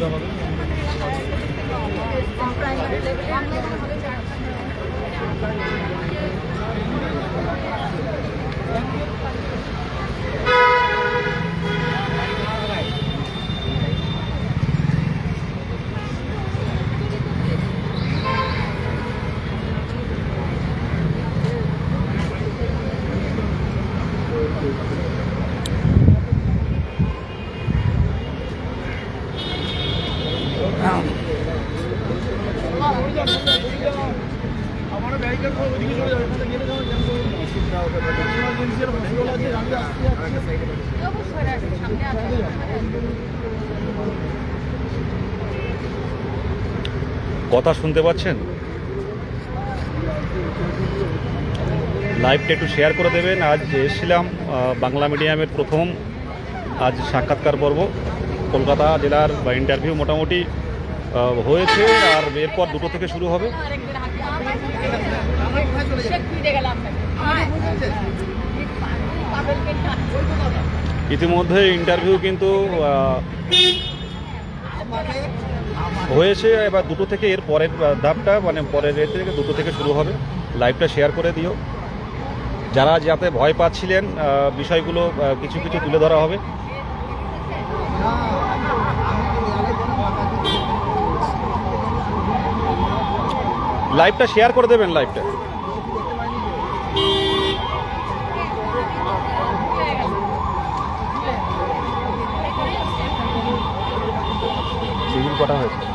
দেওয়া হবে। আমার ব্যারিকেড করে ওদিকে চলে যাবে এখানে গেলে যাওয়া যাবে ইমার্জেন্সি আর হসপিটাল আছে আমি আসতে যাচ্ছি কথা শুনতে পাচ্ছেন? লাইভটা একটু শেয়ার করে দেবেন। আজ এসেছিলাম বাংলা মিডিয়ামের প্রথম। আজ সাক্ষাৎকার পর্ব। কলকাতা জেলার, বা ইন্টারভিউ মোটামুটি হয়েছে। আর এরপর দুটো থেকে শুরু হবে। ইতিমধ্যে ইন্টারভিউ কিন্তু হয়েছে, এবার দুটো থেকে এর পরের ধাপটা মানে পরের রেট থেকে দুটো থেকে শুরু হবে। লাইভটা শেয়ার করে দিও। যারা যাতে ভয় পাচ্ছিলেন বিষয়গুলো কিছু কিছু তুলে ধরা হবে। লাইভটা শেয়ার করে দেবেন লাইভটা সিভিল কটা হয়েছে?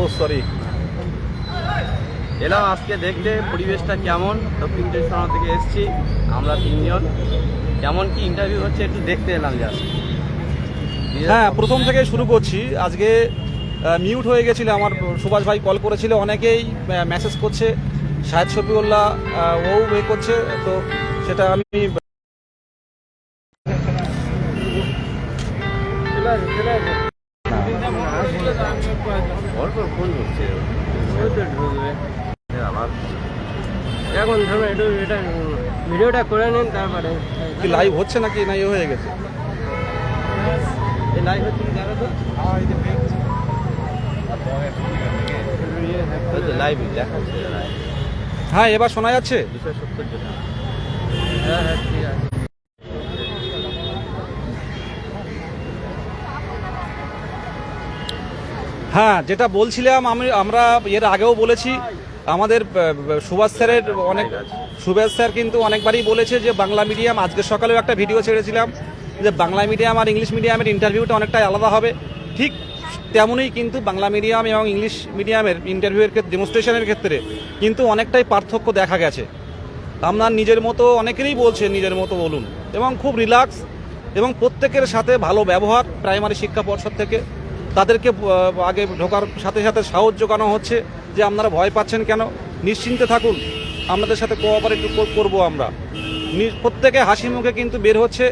ও সরি এলাম আজকে দেখতে পরিবেশটা কেমন? দক্ষিণ চব্বিশ থেকে এসেছি, আমরা তিনজন। কেমন কি ইন্টারভিউ হচ্ছে একটু দেখতে এলাম জাস্ট হ্যাঁ প্রথম থেকে শুরু করছি। আজকে মিউট হয়ে গেছিল আমার, সুভাষ ভাই কল করেছিল, অনেকেই মেসেজ করছে, শাহেদ শফিউল্লাহ ও এ করছে, তো সেটা আমি ভিডিওটা করে নিন তারপরে। কি লাইভ হচ্ছে নাকি? না ইয়ে হয়ে গেছে? লাইভ হচ্ছে কি জানো তো? লাইভ দেখাচ্ছে। হ্যাঁ এবার শোনা যাচ্ছে? দুশো সত্তর জন হ্যাঁ হ্যাঁ ঠিক আছে। হ্যাঁ যেটা বলছিলাম আমি আমরা এর আগেও বলেছি আমাদের সুভাষ স্যারের অনেক সুভাষ স্যার কিন্তু অনেকবারই বলেছে যে বাংলা মিডিয়াম, আজকে সকালেও একটা ভিডিও ছেড়েছিলাম যে বাংলা মিডিয়াম আর ইংলিশ মিডিয়ামের ইন্টারভিউটা অনেকটাই আলাদা হবে। ঠিক তেমনই কিন্তু বাংলা মিডিয়াম এবং ইংলিশ মিডিয়ামের ইন্টারভিউয়ের ক্ষেত্রে ডেমনস্ট্রেশনের ক্ষেত্রে কিন্তু অনেকটাই পার্থক্য দেখা গেছে। আপনার নিজের মতো অনেকেরই বলছে, নিজের মতো বলুন। এবং খুব রিল্যাক্স এবং প্রত্যেকের সাথে ভালো ব্যবহার প্রাইমারি শিক্ষা পর্ষদ থেকে। তাদেরকে আগে ঢোকার সাথে সাথে সাহস জোগানো হচ্ছে যে আপনারা ভয় পাচ্ছেন কেন? নিশ্চিন্তে থাকুন। আপনাদের সাথে কোঅপারেট করব আমরা। প্রত্যেকে হাসি মুখে কিন্তু বের হচ্ছে,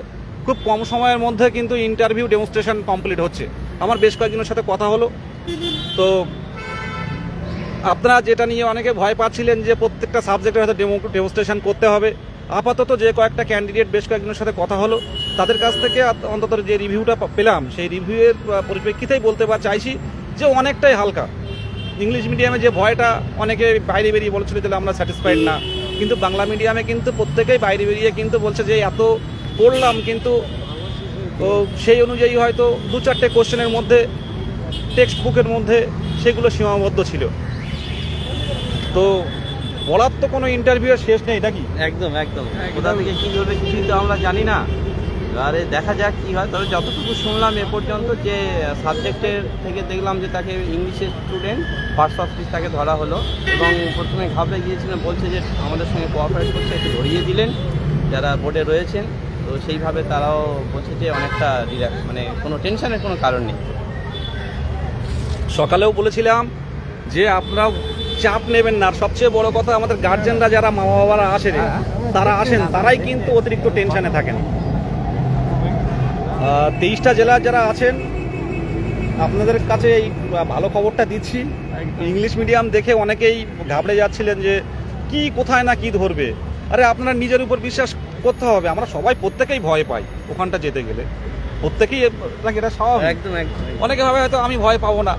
খুব কম সময়ের মধ্যে কিন্তু ইন্টারভিউ ডেমনস্ট্রেশন কমপ্লিট হচ্ছে। আমার বেশ কয়েকজনের সাথে কথা হলো। তো আপনারা যেটা নিয়ে অনেকে ভয় পাচ্ছিলেন যে প্রত্যেকটা সাবজেক্টের হয়তো ডেমো ডেমনস্ট্রেশন করতে হবে, আপাতত যে কয়েকটা ক্যান্ডিডেট বেশ কয়েকজনের সাথে কথা হলো, তাদের কাছ থেকে অন্তত যে রিভিউটা পেলাম, সেই রিভিউয়ের পরিপ্রেক্ষিতেই বলতে পার চাইছি যে অনেকটাই হালকা। ইংলিশ মিডিয়ামে যে ভয়টা অনেকে বাইরে বেরিয়ে বলছিল তাহলে আমরা স্যাটিসফাইড না। কিন্তু বাংলা মিডিয়ামে কিন্তু প্রত্যেকেই বাইরে বেরিয়ে কিন্তু বলছে যে, এত পড়লাম কিন্তু তো সেই অনুযায়ী হয়তো দু চারটে কোশ্চেনের মধ্যে টেক্সট বুকের মধ্যে সেগুলো সীমাবদ্ধ ছিল। তো বলার তো কোনো ইন্টারভিউ শেষ নেই, নাকি? একদম একদম। কোথা থেকে কি করবে কিছুই তো আমরা জানি না। এবারে দেখা যাক কি হয়। তবে যতটুকু শুনলাম এ পর্যন্ত যে সাবজেক্টের থেকে দেখলাম যে তাকে ইংলিশের স্টুডেন্ট ফার্স্ট অফিস তাকে ধরা হলো এবং প্রথমে ঘাবড়ে গিয়েছিলেন বলছে যে আমাদের সঙ্গে কোঅপারেট করছে একটু ধরিয়ে দিলেন যারা বোর্ডে রয়েছেন। তো সেইভাবে তারাও বলছে যে অনেকটা রিল্যাক্স মানে কোনো টেনশনের কোনো কারণ নেই। সকালেও বলেছিলাম যে আপনারা চাপ নেবেন না। সবচেয়ে বড় কথা আমাদের গার্জেনরা যারা মা বাবারা আসেন তারা আসেন তারাই কিন্তু অতিরিক্ত টেনশনে থাকেন। তেইশটা জেলার যারা আছেন আপনাদের কাছে এই ভালো খবরটা দিচ্ছি। ইংলিশ মিডিয়াম দেখে অনেকেই ঘাবড়ে যাচ্ছিলেন যে কি কোথায় না কি ধরবে? আরে আপনারা নিজের উপর বিশ্বাস করতে হবে। আমরা সবাই প্রত্যেকেই ভয় পাই ওখানটা যেতে গেলে। প্রত্যেকেই নাকি এটা স্বাভাবিক? একদম অনেকে ভাবে হয়তো আমি ভয় পাবো না।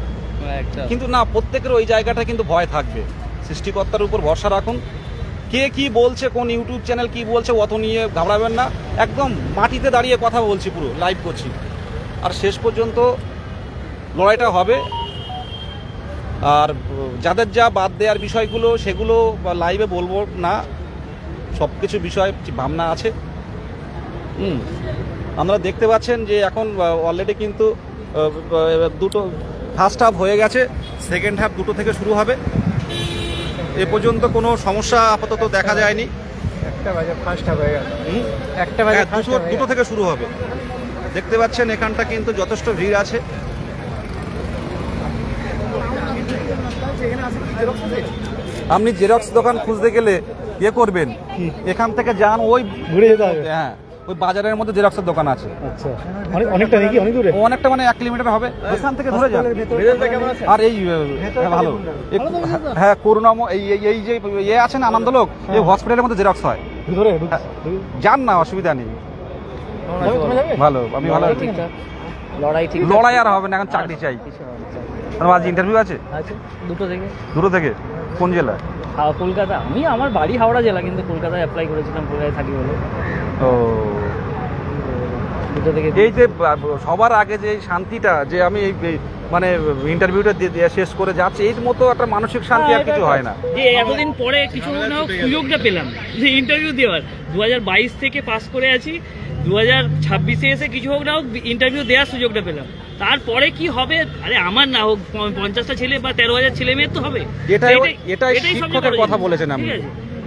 কিন্তু না প্রত্যেকের ওই জায়গাটা কিন্তু ভয় থাকবে। সৃষ্টিকর্তার উপর ভরসা রাখুন। কে কি বলছে, কোন ইউটিউব চ্যানেল কি বলছে, অত নিয়ে ঘাবড়াবেন না। একদম মাটিতে দাঁড়িয়ে কথা বলছি পুরো লাইভ করছি। আর শেষ পর্যন্ত লড়াইটা হবে। আর, যাদের যা বাদ দেওয়ার বিষয়গুলো, সেগুলো লাইভে বলব না। সব কিছু বিষয়, ভাবনা আছে। হুম আমরা দেখতে পাচ্ছেন যে এখন অলরেডি কিন্তু দুটো ফার্স্ট হাফ হয়ে গেছে। সেকেন্ড হাফ দুটো থেকে শুরু হবে। এ পর্যন্ত কোনো সমস্যা আপাতত দেখা যায়নি। একটা বাজে হয়ে গেল। হুম? একটা বাজে হ্যাঁ, দুটো দুটো থেকে শুরু হবে। দেখতে পাচ্ছেন এখানটা কিন্তু যথেষ্ট ভিড় আছে। আপনি জেরক্স দোকান খুঁজতে গেলে ইয়ে করবেন। এখান থেকে যান ওই ঘুরে যেতে হবে। হ্যাঁ। ওই বাজারের মধ্যে জেরক্সের দোকান আছে। আচ্ছা। অনেক অনেকটা নাকি? অনেক দূরে? অনেকটা মানে এক কিলোমিটার হবে। ওখান থেকে ধরে যান? আর এই হ্যাঁ, ভালো। হ্যাঁ করুণাম এই এই- এই যে ইয়ে আছে না আনন্দলোক? এই হসপিটালের মধ্যে জেরক্স হয়। ভিতরে যান না অসুবিধা নেই। ভালো আমি ভালো। লড়াই ঠিক লড়াই আর হবে না এখন চাকরি চাই। আর আজ ইন্টারভিউ আছে? আছে দুটো থেকে। দূর থেকে? কোন জেলা হা- কলকাতা। আমি আমার বাড়ি হাওড়া জেলা কিন্তু কলকাতায় অ্যাপ্লাই করেছিলাম কলকাতায় থাকি বলে। ও। দুটো থেকে এই যে সবার আগে যে শান্তিটা যে আমি এই মানে ইন্টারভিউটা দিয়ে শেষ করে যাচ্ছি এই মতো একটা মানসিক শান্তি আর কিছু হয় না। যে এতদিন পরে কিছু না সুযোগটা পেলাম। যে ইন্টারভিউ দেওয়ার দু হাজার বাইশ থেকে পাস করে আছি দু হাজার ছাব্বিশে এসে কিছু হোক না হোক ইন্টারভিউ দেওয়ার সুযোগটা পেলাম। তারপরে কি হবে? আরে আমার না হোক পঞ্চাশটা ছেলে বা তেরো হাজার ছেলে মেয়ের তো হবে। এটাই- শিক্ষকের কথা। বলেছেন আপনি।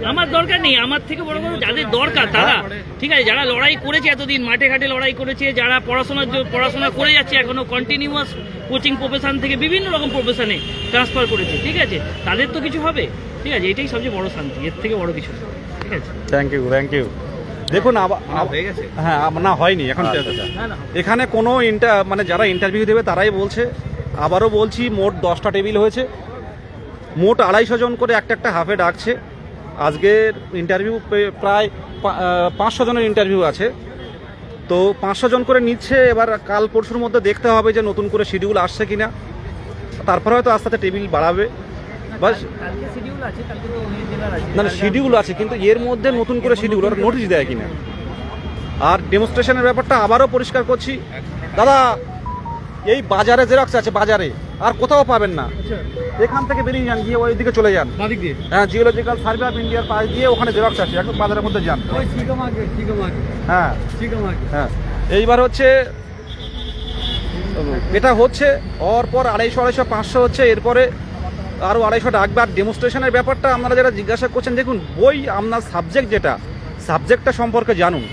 আমার দরকার নেই আমার থেকে বড় কথা যাদের দরকার তারা। ঠিক আছে যারা লড়াই করেছে এতদিন মাঠে ঘাটে লড়াই করেছে যারা পড়াশোনার পড়াশোনা করে যাচ্ছে এখনও কন্টিনিউয়াস কোচিং প্রফেশন থেকে বিভিন্ন রকম প্রফেশনে ট্রান্সফার করেছে। ঠিক আছে? তাদের তো কিছু হবে। ঠিক আছে এটাই সবচেয়ে বড় শান্তি এর থেকে বড় কিছু ঠিক আছে? থ্যাংক ইউ থ্যাংক ইউ দেখুন হয়ে গেছে? হ্যাঁ না হয়নি এখন আচ্ছা, আচ্ছা। না না এখানে কোনো ইন্টার মানে যারা ইন্টারভিউ দেবে তারাই বলছে। আবারও বলছি মোট দশটা টেবিল হয়েছে। মোট আড়াইশো জন করে একটা একটা হাফে ডাকছে। আজকের ইন্টারভিউ প্রায় পা- পাঁচশো জনের ইন্টারভিউ আছে। তো পাঁচশো জন করে নিচ্ছে এবার কাল পরশুর মধ্যে দেখতে হবে যে নতুন করে শিডিউল আসছে কিনা। তারপরে হয়তো আস্তে আস্তে টেবিল বাড়াবে। বাস না শিডিউল আছে কিন্তু এর মধ্যে নতুন করে শিডিউল ওরা নোটিশ দেয় কিনা। আর ডেমনস্ট্রেশনের ব্যাপারটা আবারও পরিষ্কার করছি। দাদা এই বাজারে জেরক্স আছে বাজারে। আর কোথাও পাবেন না। এখান থেকে বেরিয়ে যান গিয়ে ওই দিকে চলে যান। হ্যাঁ জিওলজিক্যাল সার্ভে অফ ইন্ডিয়ার পাশ দিয়ে ওখানে জেরক্স আছে একদম বাজারের মধ্যে যান। হ্যাঁ। হ্যাঁ। এইবার হচ্ছে এটা হচ্ছে ওর পর আড়াইশো আড়াইশো পাঁচশো হচ্ছে এরপরে আরও আড়াইশো ডাকবে আর ডেমনস্ট্রেশনের ব্যাপারটা আপনারা যারা জিজ্ঞাসা করছেন দেখুন বই আপনার সাবজেক্ট যেটা সাবজেক্টটা সম্পর্কে জানুন।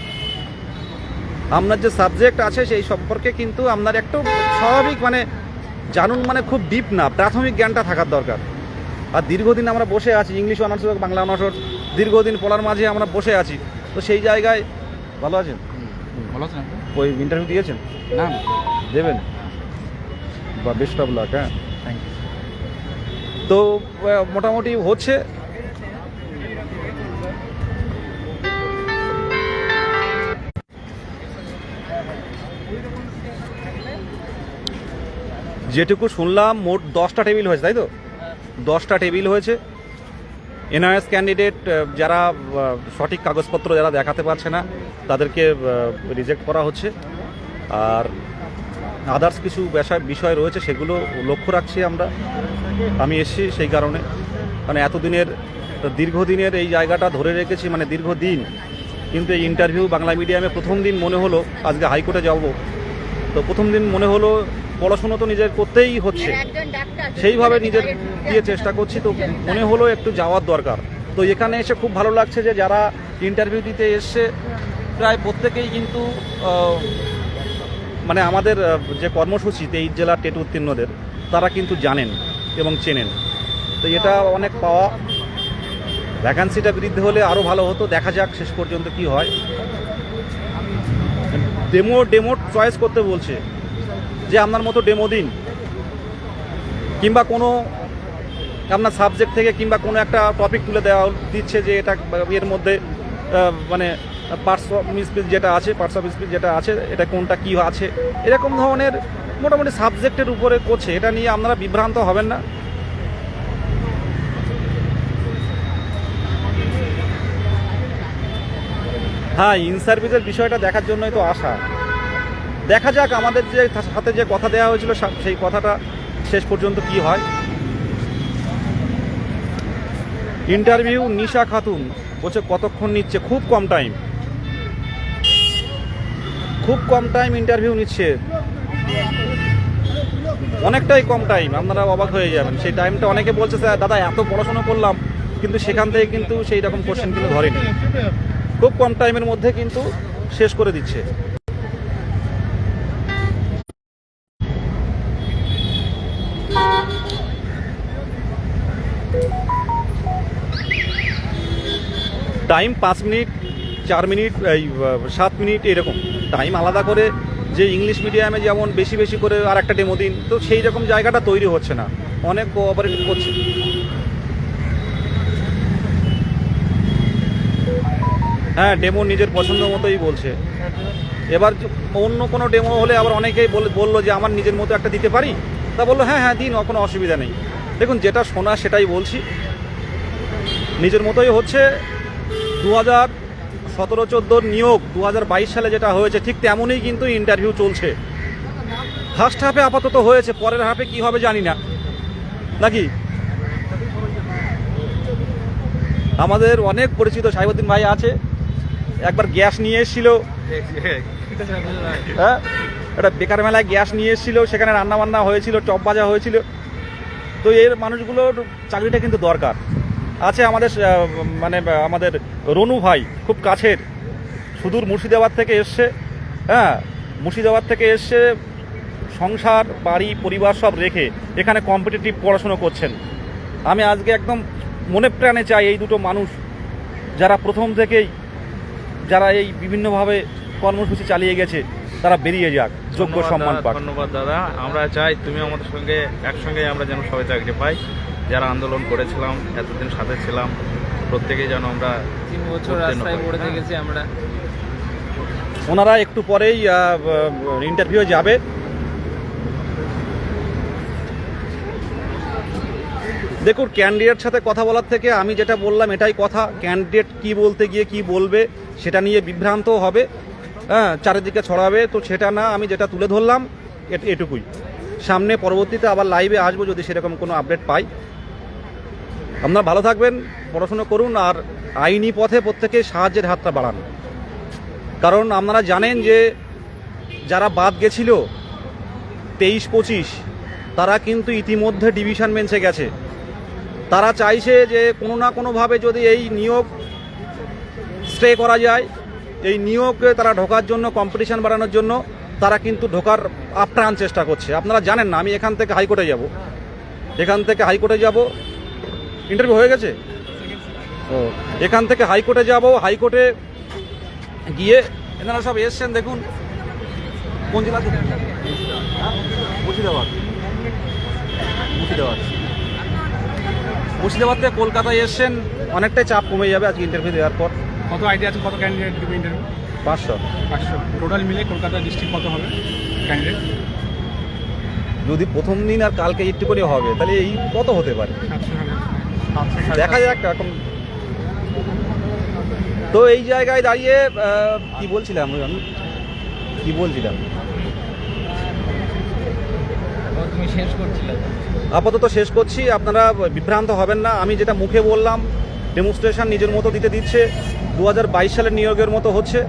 আপনার যে সাবজেক্ট আছে সেই সম্পর্কে কিন্তু আপনার একটু স্বাভাবিক মানে জানুন মানে খুব ডিপ না প্রাথমিক জ্ঞানটা থাকার দরকার। আর দীর্ঘদিন আমরা বসে আছি ইংলিশ অনার্স হোক বাংলা অনার্স হোক দীর্ঘদিন পড়ার মাঝে আমরা বসে আছি। তো সেই জায়গায় ভালো আছেন? ভালো আছেন ওই ইন্টারভিউ দিয়েছেন? না। দেবেন? বা বেস্ট অফ লাক হ্যাঁ? তো মোটামুটি হচ্ছে। যেটুকু শুনলাম, মোট দশটা টেবিল হয়েছে, তাই তো? দশটা টেবিল হয়েছে। এনআরএস ক্যান্ডিডেট যারা সঠিক কাগজপত্র যারা দেখাতে পারছে না, তাদেরকে রিজেক্ট করা হচ্ছে। আর আদার্স কিছু বিষয় বিষয় রয়েছে সেগুলো লক্ষ্য রাখছি আমরা। আমি এসেছি সেই কারণে। মানে এতদিনের দীর্ঘদিনের এই জায়গাটা ধরে রেখেছি মানে দীর্ঘদিন। কিন্তু এই ইন্টারভিউ বাংলা মিডিয়ামে প্রথম দিন মনে হলো আজকে হাইকোর্টে যাব। তো প্রথম দিন মনে হলো পড়াশুনো তো নিজের করতেই হচ্ছে। সেইভাবে নিজের দিয়ে চেষ্টা করছি তো মনে হলো একটু যাওয়ার দরকার। তো এখানে এসে খুব ভালো লাগছে যে যারা ইন্টারভিউ দিতে এসছে প্রায় প্রত্যেকেই কিন্তু মানে আমাদের যে কর্মসূচি তেইশ জেলার টেট উত্তীর্ণদের, তারা কিন্তু জানেন এবং চেনেন। তো এটা অনেক পাওয়া। ভ্যাকান্সিটা বৃদ্ধি হলে আরও ভালো হতো। দেখা যাক শেষ পর্যন্ত কি হয়। ডেমো ডেমো চয়েস করতে বলছে যে আপনার মতো ডেমো দিন। কিংবা কোনো আপনার সাবজেক্ট থেকে কিংবা কোনো একটা টপিক তুলে দেওয়া দিচ্ছে যে এটা এর মধ্যে মানে পার্টস অফ স্পিচ যেটা আছে পার্টস অফ স্পিচ যেটা আছে, এটা কোনটা কী আছে, এরকম ধরনের মোটামুটি সাবজেক্টের উপরে করছে এটা নিয়ে আপনারা বিভ্রান্ত হবেন না। হ্যাঁ ইন সার্ভিসের বিষয়টা দেখার জন্যই তো আসা। দেখা যাক আমাদের যে সাথে যে কথা দেওয়া হয়েছিল সেই কথাটা শেষ পর্যন্ত কি হয়। ইন্টারভিউ নিশা খাতুন বলছে কতক্ষণ নিচ্ছে? খুব কম টাইম খুব কম টাইম ইন্টারভিউ নিচ্ছে। অনেকটাই কম টাইম আপনারা অবাক হয়ে যাবেন। সেই টাইমটা অনেকে বলছে, স্যার, দাদা, এত পড়াশোনা করলাম, কিন্তু সেখান থেকে কিন্তু সেই রকম কোশ্চেন কিন্তু ধরেনি। খুব কম টাইমের মধ্যে কিন্তু শেষ করে দিচ্ছে। টাইম পাঁচ মিনিট চার মিনিট, এই সাত মিনিট এরকম। টাইম আলাদা করে যে ইংলিশ মিডিয়ামে যেমন বেশি বেশি করে আর একটা ডেমো দিন, তো সেই রকম জায়গাটা তৈরি হচ্ছে না। অনেক কোঅপারেটিভ করছে। হ্যাঁ ডেমো নিজের পছন্দ মতোই বলছে। এবার অন্য কোনো ডেমো হলে আবার অনেকেই বল- বলল যে আমার নিজের মতো একটা দিতে পারি? তা বলল হ্যাঁ হ্যাঁ দিন, কোনো অসুবিধা নেই। দেখুন, যেটা শোনা সেটাই বলছি। নিজের মতোই হচ্ছে। দু হাজার সতেরো চোদ্দোর নিয়োগ দু হাজার বাইশ সালে যেটা হয়েছে ঠিক তেমনই কিন্তু ইন্টারভিউ চলছে। ফার্স্ট হাফে আপাতত হয়েছে পরের হাফে কি হবে জানি না। নাকি? আমাদের অনেক পরিচিত সাহেবুদ্দিন ভাই আছে একবার গ্যাস নিয়ে এসেছিল। হ্যাঁ? একটা বেকার মেলায় গ্যাস নিয়ে এসেছিল সেখানে রান্না বান্না হয়েছিল চপ ভাজা হয়েছিল। তো এর মানুষগুলোর চাকরিটা কিন্তু দরকার। আছে আমাদের মানে আমাদের রনু ভাই খুব কাছের। সুদূর মুর্শিদাবাদ থেকে এসছে হ্যাঁ মুর্শিদাবাদ থেকে এসছে সংসার বাড়ি পরিবার সব রেখে এখানে কম্পিটিটিভ পড়াশুনো করছেন। আমি আজকে একদম মনে প্রাণে চাই এই দুটো মানুষ যারা প্রথম থেকেই যারা এই বিভিন্নভাবে কর্মসূচি চালিয়ে গেছে তারা বেরিয়ে যাক যোগ্য সম্মান পাক। ধন্যবাদ দাদা। আমরা চাই তুমি আমাদের সঙ্গে একসঙ্গে আমরা যেন সবাই চাকরি পাই। যারা আন্দোলন করেছিলাম এতদিন সাথে ছিলাম প্রত্যেকেই যেন আমরা তিন বছর রাস্তায় পড়ে থেকেছি আমরা। ওনারা একটু পরেই ইন্টারভিউ যাবে। দেখুন ক্যান্ডিডেট সাথে কথা বলার থেকে আমি যেটা বললাম এটাই কথা। ক্যান্ডিডেট কি বলতে গিয়ে কি বলবে সেটা নিয়ে বিভ্রান্ত হবে। হ্যাঁ চারিদিকে ছড়াবে তো সেটা না আমি যেটা তুলে ধরলাম এট- এটুকুই। সামনে পরবর্তীতে আবার লাইভে আসব যদি সেরকম কোনো আপডেট পাই। আপনারা ভালো থাকবেন, পড়াশুনো করুন আর আইনি পথে প্রত্যেকে সাহায্যের হাতটা বাড়ান। কারণ আপনারা জানেন যে যারা বাদ গেছিল তেইশ পঁচিশ তারা কিন্তু ইতিমধ্যে ডিভিশন বেঞ্চে গেছে। তারা চাইছে যে কোনো না কোনোভাবে যদি এই নিয়োগ স্টে করা যায়, এই নিয়োগে তারা ঢোকার জন্য, কম্পিটিশন বাড়ানোর জন্য তারা কিন্তু ঢোকার আপ্রাণ চেষ্টা করছে। আপনারা জানেন না, আমি এখান থেকে হাইকোর্টে যাব। এখান থেকে হাইকোর্টে যাব ইন্টারভিউ হয়ে গেছে? ও এখান থেকে হাইকোর্টে যাব হাইকোর্টে গিয়ে এনারা সব এসছেন দেখুন। কোন জেলা থেকে? মুর্শিদাবাদ। মুর্শিদাবাদ। মুর্শিদাবাদ থেকে কলকাতায় এসছেন অনেকটাই চাপ কমে যাবে আজকে ইন্টারভিউ দেওয়ার পর। কত আইডিয়া আছে কত ক্যান্ডিডেট দেবে ইন্টারভিউ পাঁচশো। পাঁচশো। টোটাল মিলে কলকাতা ডিস্ট্রিক্ট কত হবে ক্যান্ডিডেট যদি প্রথম দিন আর কালকে একটু করে হবে তাহলে এই কত হতে পারে? দেখা যাক এখন তো এই জায়গায় দাঁড়িয়ে কি বলছিলাম আমি কি বলছিলাম? তুমি শেষ করছিলে। আপাতত শেষ করছি আপনারা বিভ্রান্ত হবেন না। আমি যেটা মুখে বললাম ডেমনস্ট্রেশন নিজের মতো দিতে দিচ্ছে দু হাজার বাইশ সালের নিয়োগের মতো হচ্ছে।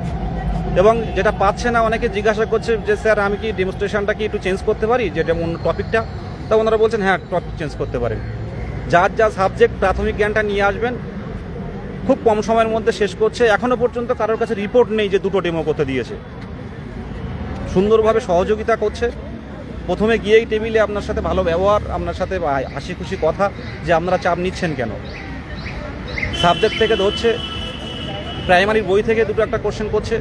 এবং যেটা পাচ্ছে না অনেকে জিজ্ঞাসা করছে যে স্যার আমি কি ডেমনস্ট্রেশনটা কি একটু চেঞ্জ করতে পারি? যে যেমন টপিকটা তা ওনারা বলছেন হ্যাঁ টপিক চেঞ্জ করতে পারেন। যার যা সাবজেক্ট প্রাথমিক জ্ঞানটা নিয়ে আসবেন, খুব কম সময়ের মধ্যে শেষ করছে। এখনও পর্যন্ত কারোর কাছে রিপোর্ট নেই যে দুটো ডেমো করতে দিয়েছে। সুন্দরভাবে সহযোগিতা করছে। প্রথমে গিয়েই টেবিলে আপনার সাথে ভালো ব্যবহার, আপনার সাথে হাসি খুশি কথা যে আপনারা চাপ নিচ্ছেন কেন? সাবজেক্ট থেকে ধরছে প্রাইমারি বই থেকে দুটো একটা কোশ্চেন করছে।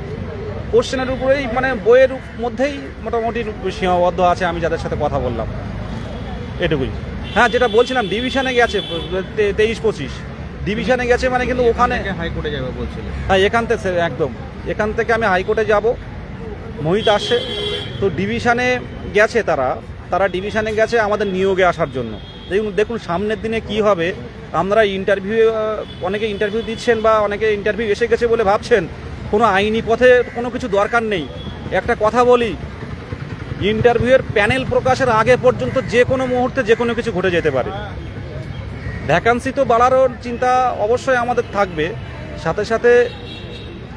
কোশ্চেনের উপরেই মানে বইয়ের মধ্যেই মোটামুটি সীমাবদ্ধ আছে, আমি যাদের সাথে কথা বললাম। এটুকুই। হ্যাঁ যেটা বলছিলাম ডিভিশনে গেছে তেইশ পঁচিশ। ডিভিশনে গেছে মানে কিন্তু ওখানে হাইকোর্টে যাবে বলছিল। হ্যাঁ এখান থেকে একদম। এখান থেকে আমি হাইকোর্টে যাব। মোহিত আসছে। তো ডিভিশনে গেছে তারা। তারা ডিভিশনে গেছে আমাদের নিয়োগে আসার জন্য। দেখুন দেখুন সামনের দিনে কি হবে। আপনারা ইন্টারভিউ অনেকে ইন্টারভিউ দিচ্ছেন বা অনেকে ইন্টারভিউ এসে গেছে বলে ভাবছেন। কোনো আইনি পথে কোনো কিছু দরকার নেই। একটা কথা বলি ইন্টারভিউয়ের প্যানেল প্রকাশের আগে পর্যন্ত যে কোনো মুহূর্তে যে কোনো কিছু ঘটে যেতে পারে। ভ্যাকান্সি তো বাড়ানোর চিন্তা অবশ্যই আমাদের থাকবে। সাথে সাথে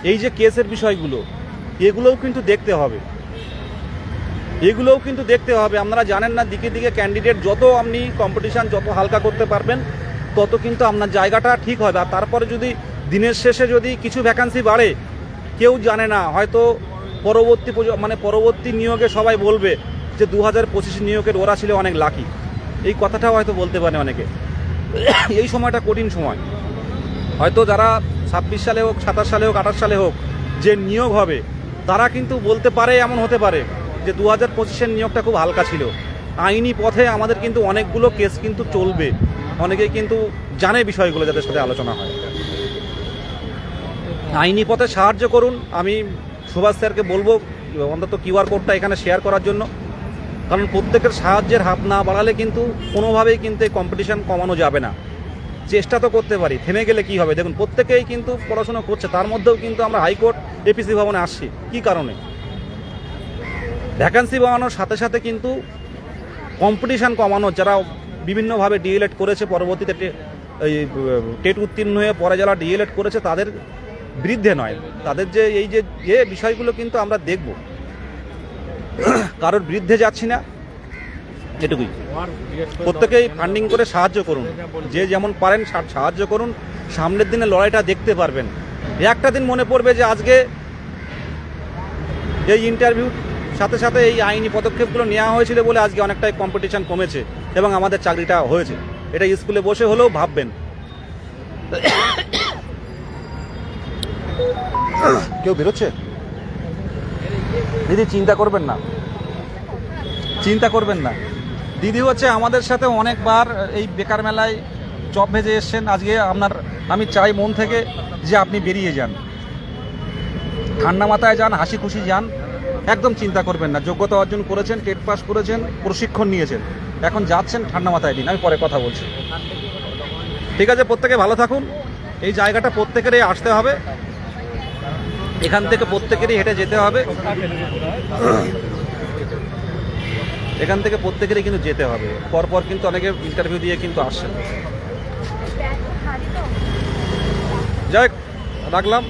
এই যে কেসের বিষয়গুলো, এগুলোও কিন্তু দেখতে হবে। এগুলোও কিন্তু দেখতে হবে। আপনারা জানেন না, দিকে দিকে ক্যান্ডিডেট যত আপনি কম্পিটিশান যত হালকা করতে পারবেন, তত কিন্তু আপনার জায়গাটা ঠিক হবে। আর তারপরে যদি দিনের শেষে যদি কিছু ভ্যাকান্সি বাড়ে, কেউ জানে না, হয়তো পরবর্তী মানে পরবর্তী নিয়োগে সবাই বলবে যে দু হাজার পঁচিশ নিয়োগের ওরা ছিল অনেক লাকি এই কথাটাও হয়তো বলতে পারে অনেকে। এই সময়টা কঠিন সময়। হয়তো যারা ছাব্বিশ সালে হোক, সাতাশ সালে হোক, আঠাশ সালে হোক যে নিয়োগ হবে, তারা কিন্তু বলতে পারে এমন হতে পারে যে দু হাজার পঁচিশের নিয়োগটা খুব হালকা ছিল। আইনি পথে আমাদের কিন্তু অনেকগুলো কেস কিন্তু চলবে। অনেকেই কিন্তু জানে বিষয়গুলো যাদের সাথে আলোচনা হয়। আইনি পথে সাহায্য করুন। আমি সুভাষ স্যারকে বলব, অন্তত কিউআর কোডটা এখানে শেয়ার করার জন্য। কারণ প্রত্যেকের সাহায্যের হাত না বাড়ালে কিন্তু কোনোভাবেই কিন্তু এই কম্পিটিশান কমানো যাবে না। চেষ্টা তো করতে পারি, থেমে গেলে কি হবে? দেখুন, প্রত্যেকেই কিন্তু পড়াশোনা করছে, তার মধ্যেও কিন্তু আমরা হাইকোর্ট এপিসি ভবনে আসছি। কি কারণে? ভ্যাকান্সি বাড়ানোর সাথে সাথে কিন্তু কম্পিটিশান কমানো যারা বিভিন্নভাবে ডিএলএড করেছে, পরবর্তীতে এই টেট উত্তীর্ণ হয়ে পরে যারা ডিএলএড করেছে, তাদের বিরুদ্ধে নয়, তাদের যে এই যে যে বিষয়গুলো কিন্তু আমরা দেখব। কারোর বিরুদ্ধে যাচ্ছি না, এটুকুই। প্রত্যেকেই ফান্ডিং করে সাহায্য করুন। যে যেমন পারেন সাহায্য করুন, সামনের দিনে লড়াইটা দেখতে পারবেন। একটা দিন মনে পড়বে যে আজকে এই ইন্টারভিউ সাথে সাথে এই আইনি পদক্ষেপগুলো নেওয়া হয়েছিল বলে আজকে অনেকটাই কম্পিটিশন কমেছে এবং আমাদের চাকরিটা হয়েছে। এটা স্কুলে বসে হলেও ভাববেন। কেউ বেরোচ্ছে? দিদি, চিন্তা করবেন না। চিন্তা করবেন না। দিদি হচ্ছে আমাদের সাথে অনেকবার এই বেকার মেলায় চপ ভেজে এসছেন। আজকে আপনার, আমি চাই মন থেকে যে আপনি বেরিয়ে যান। ঠান্ডা মাথায় যান, হাসি খুশি যান। একদম চিন্তা করবেন না। যোগ্যতা অর্জন করেছেন, টেট পাস করেছেন, প্রশিক্ষণ নিয়েছেন। এখন যাচ্ছেন ঠান্ডা মাথায় দিন। আমি পরে কথা বলছি। ঠিক আছে, প্রত্যেকে ভালো থাকুন। এই জায়গাটা প্রত্যেকেরই আসতে হবে। এখান থেকে প্রত্যেকেরই হেঁটে যেতে হবে। এখান থেকে প্রত্যেকেরই কিন্তু যেতে হবে। পরপর কিন্তু অনেকে ইন্টারভিউ দিয়ে কিন্তু আসছে যাই রাখলাম।